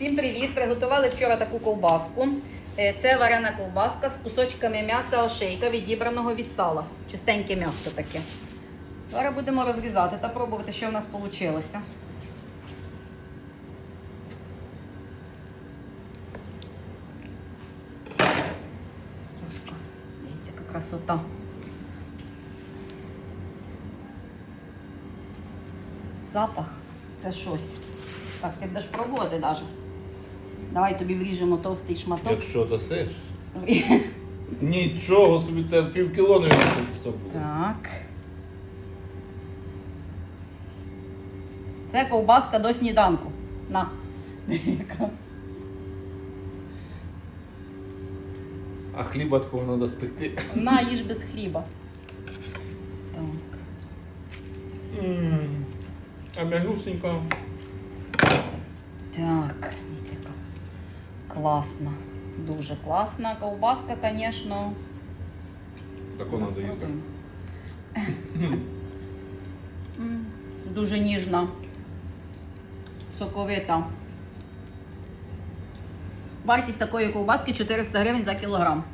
Всім привіт! Приготували вчора таку ковбаску. Е, Це варена ковбаска з кусочками м'яса ошейка, відібраного від сала. Чистеньке м'ясо таке. Зараз будемо розрізати та пробувати, що в нас вийшло. Трошки. Дивіться, яка красота. Запах це щось. Так, ти будеш пробувати навіть. Давай тобі вріжемо товстий шматок. Якщо досиш. Нічого собі те пів кіло не буде. Так. Це ковбаска до сніданку. На. А хліба такого треба спекти. На, їж без хліба. Так. М, А м'ягусенько. Так, класна. Дуже класна ковбаска, звісно. Треба їсти. М, Дуже ніжна, соковита. Вартість такої ковбаски 400 гривень за кілограм.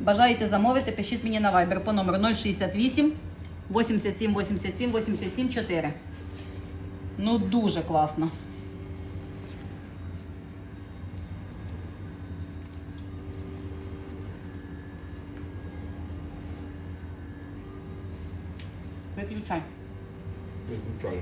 Бажаєте замовити, пишіть мені на Viber по номеру 068 87 87 87 4. Ну, дуже класно. Pwede yung chai. Pwede yung chai.